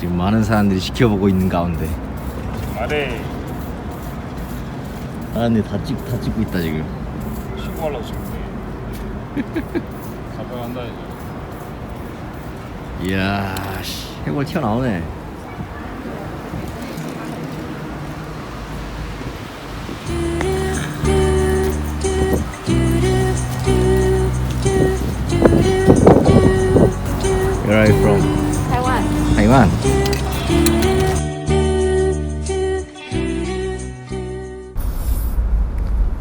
지금 많은 사람들이 지켜보고 있는 가운데. 말해 사람들이 다, 찍, 다 찍고 있다 지금. 신고하려고 지금 가져간다 이제. 이야 씨, 해골 튀어나오네. Where are you from? Taiwan.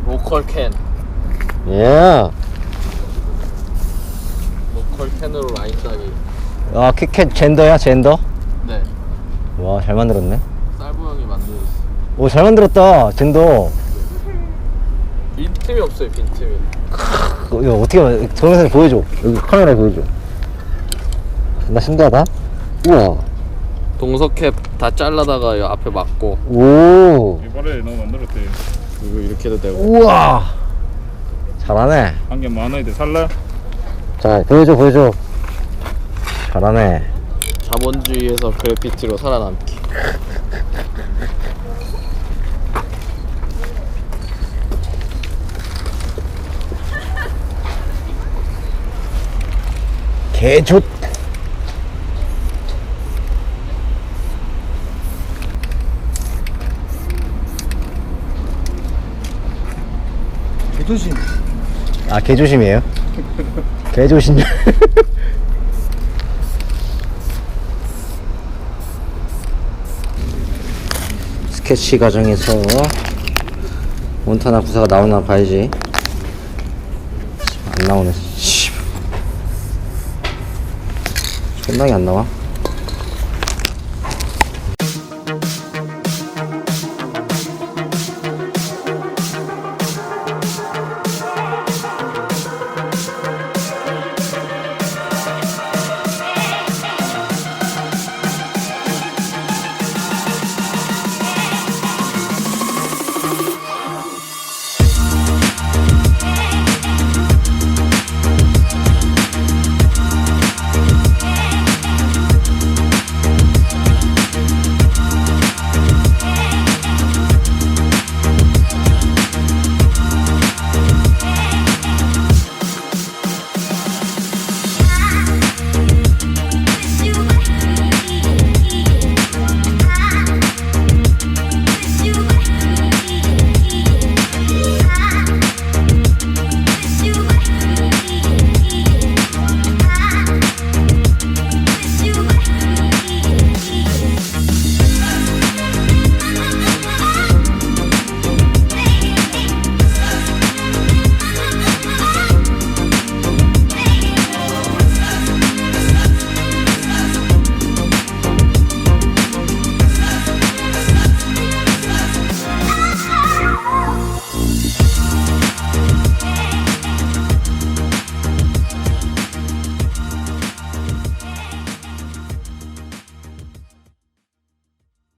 로컬 캔 예. 로컬 캔으로 라인 따기 아, 키캣 젠더야, 젠더? 네 와, 잘 만들었네. 쌀보 형이 만들었어 오, 잘 만들었다, 젠더. 빈틈이 없어요 빈틈이 그, 이거 어떻게, 만- 동영상에 보여줘. 여기 카메라에 보여줘. 나 신기하다. 우와. 동석캡 다 잘라다가 이 앞에 막고 오. 이번에 너무 만들었대 그리고 이렇게 해도 되고 우와. 잘하네. 한개만 원인데 살래? 자, 보여줘, 보여줘. 잘하네. 자본주의에서 그래피티로 살아남기 개좋. 개조심 아, 개조심이에요? 개조심. 스케치 과정에서 몬타나 구사가 나오나 봐야지. 안 나오네. 씨. 끝나게 안 나와.